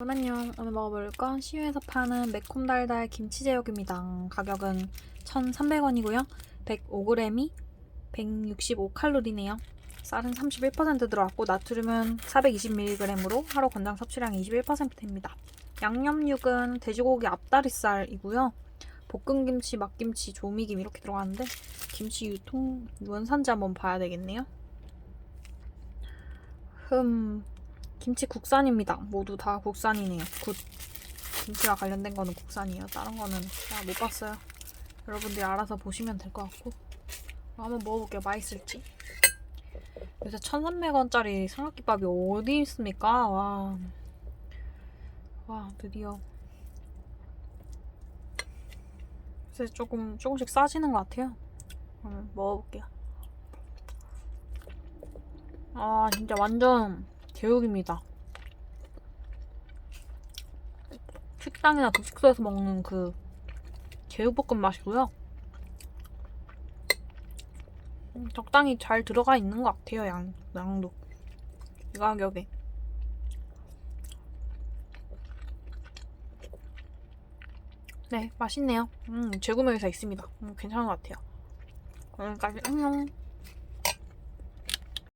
여러분 안녕. 오늘 먹어볼 건 시유에서 파는 매콤달달 김치제육입니다. 가격은 1,300원이고요. 105g이 165칼로리네요. 쌀은 31% 들어갔고 나트륨은 420mg으로 하루 권장 섭취량이 21%입니다. 양념육은 돼지고기 앞다리살이고요. 볶음김치, 막김치, 조미김 이렇게 들어가는데 김치 유통 원산지 한번 봐야 되겠네요. 흠 김치 국산입니다. 모두 다 국산이네요. 굿. 김치와 관련된 거는 국산이에요. 다른 거는 제가 못 봤어요. 여러분들이 알아서 보시면 될 것 같고. 한번 먹어볼게요. 맛있을지. 요새 1,300원짜리 삼각김밥이 어디 있습니까? 와. 와, 드디어. 요새 조금, 조금씩 싸지는 것 같아요. 한번 먹어볼게요. 아, 진짜 완전 제육입니다. 식당이나 급식소에서 먹는 그 제육볶음 맛이고요. 음, 적당히 잘 들어가 있는 것 같아요, 양, 양도. 이 가격에. 네, 맛있네요. 음, 재구매 회사 있습니다. 음, 괜찮은 것 같아요. 오늘까지 안녕.